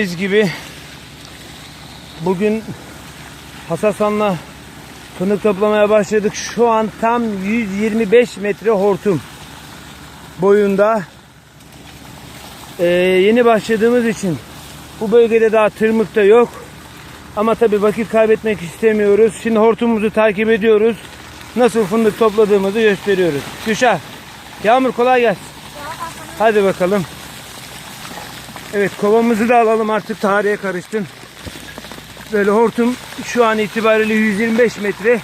Biz gibi bugün Hasasan'la fındık toplamaya başladık. Şu an tam 125 metre hortum boyunda. Ee, yeni başladığımız için bu bölgede daha tırmık da yok. Ama tabi vakit kaybetmek istemiyoruz. Şimdi hortumumuzu takip ediyoruz. Nasıl fındık topladığımızı gösteriyoruz. Gülşah, Yağmur kolay gelsin. Hadi bakalım. Evet kovamızı da alalım artık tarihe karıştın. Böyle hortum şu an itibariyle 125 metre.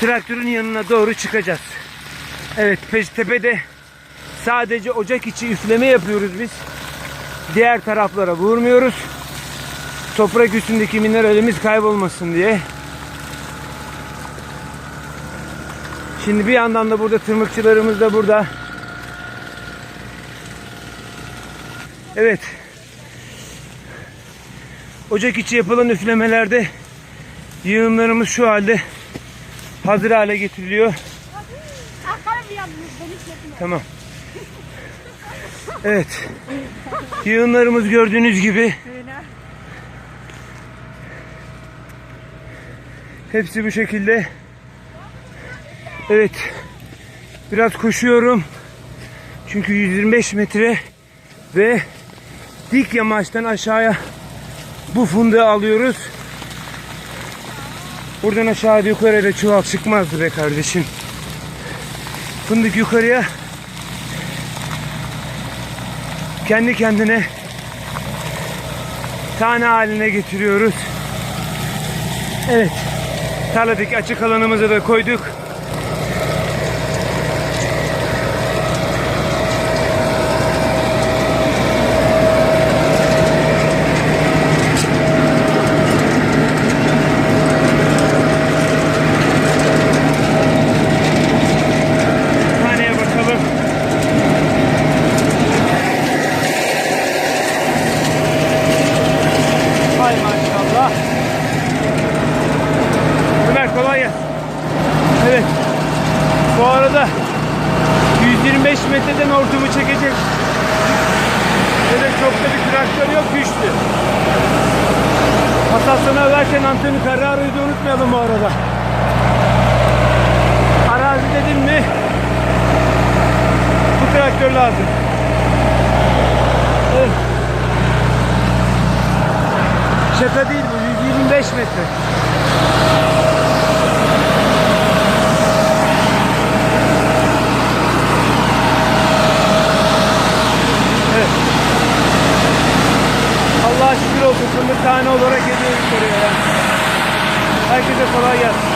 Traktörün yanına doğru çıkacağız. Evet Peştepe'de sadece ocak içi üfleme yapıyoruz biz. Diğer taraflara vurmuyoruz. Toprak üstündeki mineralimiz kaybolmasın diye. Şimdi bir yandan da burada tırmıkçılarımız da burada. Evet. Ocak içi yapılan üflemelerde yığınlarımız şu halde hazır hale getiriliyor. Tamam. Evet. Yığınlarımız gördüğünüz gibi hepsi bu şekilde. Evet. Biraz koşuyorum. Çünkü 125 metre ve dik yamaçtan aşağıya bu fındığı alıyoruz. Buradan aşağıda yukarıya da çuval çıkmazdı be kardeşim. Fındık yukarıya kendi kendine tane haline getiriyoruz. Evet. Tarladaki açık alanımızı da koyduk. Taneye bakalım. Hay maşallah. Ömer kolay gelsin. Evet. Bu arada 125 metreden hortumu çekecek. Böyle çok da bir traktör yok güçlü. Hasasyonu överken anteni Ferrari'yi de unutmayalım bu arada. Arazi dedim mi bu traktör lazım. Evet. Şaka değil bu 125 metre. Evet. Allah'a şükür olsun fındık tane olarak geliyoruz oraya. ya. Herkese kolay gelsin.